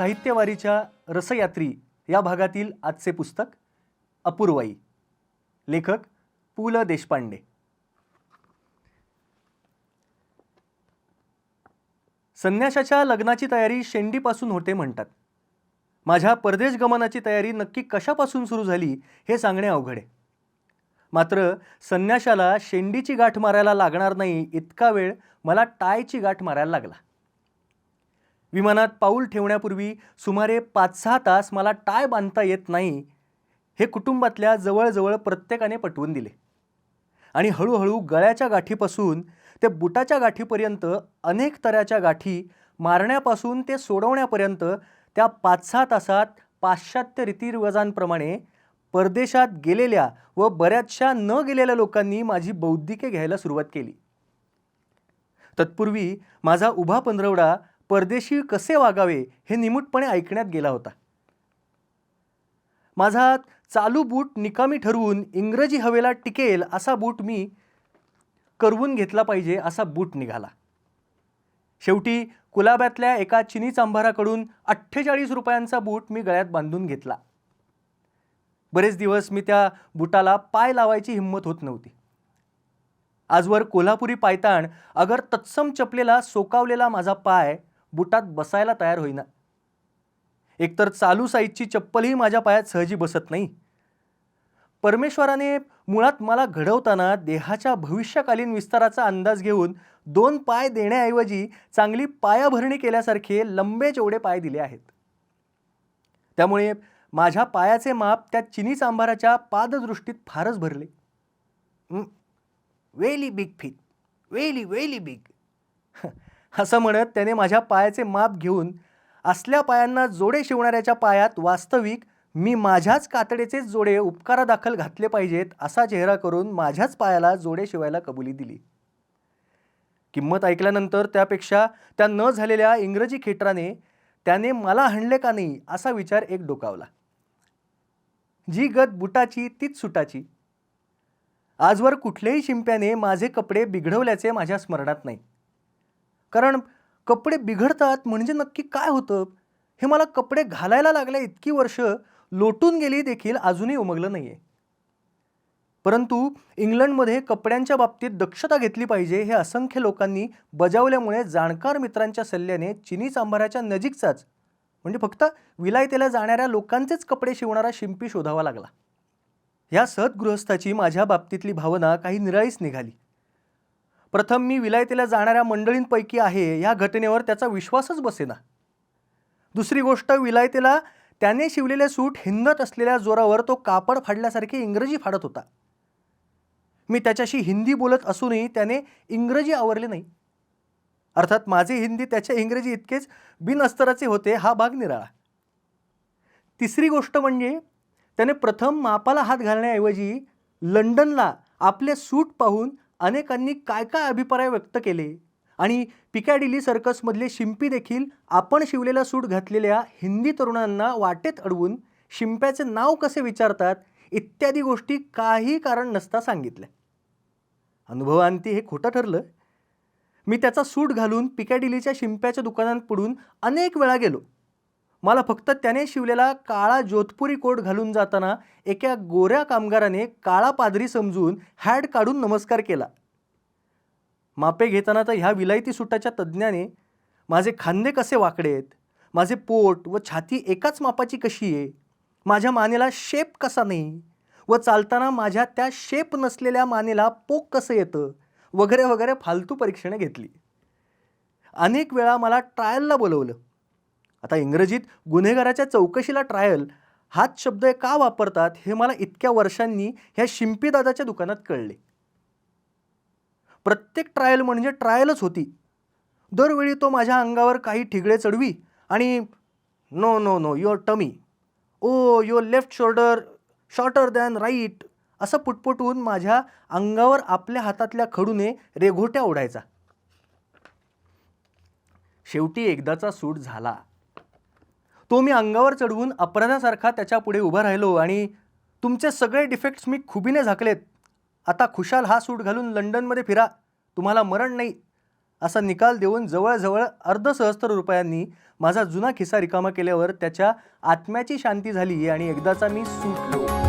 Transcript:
साहित्यवारीच्या रसयात्री या भागातील आजचे पुस्तक अपूर्वाई. लेखक पु ल देशपांडे. संन्याशाच्या लग्नाची तयारी शेंडीपासून होते म्हणतात. माझ्या परदेश गमनाची तयारी नक्की कशापासून सुरू झाली हे सांगणे अवघड आहे. मात्र संन्याशाला शेंडीची गाठ मारायला लागणार नाही इतका वेळ मला टायची गाठ मारायला लागला. विमानात पाऊल ठेवण्यापूर्वी सुमारे पाच सहा तास मला टाय बांधता येत नाही हे कुटुंबातल्या जवळजवळ प्रत्येकाने पटवून दिले. आणि हळूहळू गळ्याच्या गाठीपासून ते बुटाच्या गाठीपर्यंत अनेक तऱ्याच्या गाठी मारण्यापासून ते सोडवण्यापर्यंत त्या पाच सहा तासात पाश्चात्य रीतिरिवाजांप्रमाणे परदेशात गेलेल्या व बऱ्याचशा न गेलेल्या लोकांनी माझी बौद्धिके घ्यायला सुरुवात केली. तत्पूर्वी माझा उभा पंधरवडा परदेशी कसे वागावे हे निमूटपणे ऐकण्यात गेला होता. माझा चालू बूट निकामी ठरवून इंग्रजी हवेला टिकेल असा बूट मी करवून घेतला पाहिजे असा बूट निघाला. शेवटी कुलाब्यातल्या एका चिनी चांभाराकडून अठ्ठेचाळीस रुपयांचा बूट मी गळ्यात बांधून घेतला. बरेच दिवस मी त्या बुटाला पाय लावायची हिंमत होत नव्हती. आजवर कोल्हापुरी पायताण अगर तत्सम चपलेला सोकावलेला माझा पाय बुटात बसायला तयार होईना. एकतर चालू साईजची चप्पलही माझ्या पायात सहजी बसत नाही. परमेश्वराने मुळात मला घडवताना देहाच्या भविष्यकालीन विस्ताराचा अंदाज घेऊन दोन पाय देण्याऐवजी चांगली पायाभरणी केल्यासारखे लंबे जेवढे पाय दिले आहेत. त्यामुळे माझ्या पायाचे माप त्या चिनी सांभाराच्या पाददृष्टीत फारच भरले. Very big fit very very big. असं म्हणत त्याने माझ्या पायाचे माप घेऊन असल्या पायांना जोडे शिवणाऱ्याच्या पायात वास्तविक मी माझ्याच कातडेचेच जोडे उपकारादाखल घातले पाहिजेत असा चेहरा करून माझ्याच पायाला जोडे शिवायला कबुली दिली. किंमत ऐकल्यानंतर त्यापेक्षा त्या न झालेल्या इंग्रजी खेटराने त्याने मला हाणले का नाही असा विचार एक डोकावला. जी गत बुटाची तीच सुटाची. आजवर कुठल्याही शिंप्याने माझे कपडे बिघडवल्याचे माझ्या स्मरणात नाही. कारण कपडे बिघडतात म्हणजे नक्की काय होतं? हे मला कपडे घालायला लागल्या इतकी वर्ष लोटून गेली देखील अजूनही उमगलं नाही आहे परंतु इंग्लंडमध्ये कपड्यांच्या बाबतीत दक्षता घेतली पाहिजे हे असंख्य लोकांनी बजावल्यामुळे जाणकार मित्रांच्या सल्ल्याने चिनी चांभाराच्या नजीकचाच म्हणजे फक्त विलायतेला जाणाऱ्या लोकांचेच कपडे शिवणारा शिंपी शोधावा लागला. ह्या सद्गृहस्थाची माझ्या बाबतीतली भावना काही निराळीच निघाली. प्रथम मी विलायतेला जाणाऱ्या मंडळींपैकी आहे ह्या घटनेवर त्याचा विश्वासच बसेना. दुसरी गोष्ट विलायतेला त्याने शिवलेले सूट हिंदत असलेल्या जोरावर तो कापड फाडल्यासारखे इंग्रजी फाडत होता. मी त्याच्याशी हिंदी बोलत असूनही त्याने इंग्रजी आवरले नाही. अर्थात माझे हिंदी त्याच्या इंग्रजी इतकेच बिनअस्तराचे होते हा भाग निराळा. तिसरी गोष्ट म्हणजे त्याने प्रथम मापाला हात घालण्याऐवजी लंडनला आपले सूट पाहून अनेकांनी काय काय अभिप्राय व्यक्त केले? आणि पिकॅडिली सर्कसमधले शिंपी देखील आपण शिवलेला सूट घातलेल्या हिंदी तरुणांना वाटेत अडवून शिंप्याचे नाव कसे विचारतात इत्यादी गोष्टी काही कारण नसता सांगितल्या. अनुभवांती हे खोटं ठरलं? मी त्याचा सूट घालून पिकॅडिलीच्या शिंप्याच्या दुकानात पडून अनेक वेळा गेलो. मला फक्त त्याने शिवलेला काळा जोधपुरी कोट घालून जाताना एका गोऱ्या कामगाराने काळा पादरी समजून हॅड काढून नमस्कार केला. मापे घेताना तर ह्या विलायती सुटाच्या तज्ज्ञाने माझे खांदे कसे वाकडे आहेत? माझे पोट व छाती एकाच मापाची कशी आहे? माझ्या मानेला शेप कसा नाही? व चालताना माझ्या त्या शेप नसलेल्या मानेला पोक कसं येतं? वगैरे वगैरे फालतू परीक्षणे घेतली. अनेक वेळा मला ट्रायलला बोलवलं. आता इंग्रजीत गुन्हेगाराच्या चौकशीला ट्रायल हाच शब्द का वापरतात हे मला इतक्या वर्षांनी ह्या शिंपीदादाच्या दुकानात कळले. प्रत्येक ट्रायल म्हणजे ट्रायलच होती. दरवेळी तो माझ्या अंगावर काही ठिगळे चढवी आणि no no no your tummy oh your left shoulder shorter than right असं पुटपुटून माझ्या अंगावर आपल्या हातातल्या खडूने रेघोट्या ओढायचा. शेवटी एकदाचा सूट झाला. तो मी अंगावर चढवून अपराधासारखा त्याच्या पुढे उभा राहिलो आणि तुमचे सगळे डिफेक्ट्स मी खुबीने झाकलेत. आता खुशाल हा सूट घालून लंडनमध्ये फिरा. तुम्हाला मरण नाही. असा निकाल देऊन जवळजवळ अर्धसहस्त्र रुपयांनी माझा जुना खिस्सा रिकामा केल्यावर त्याच्या आत्म्याची शांती झाली आणि एकदाचा मी सुटलो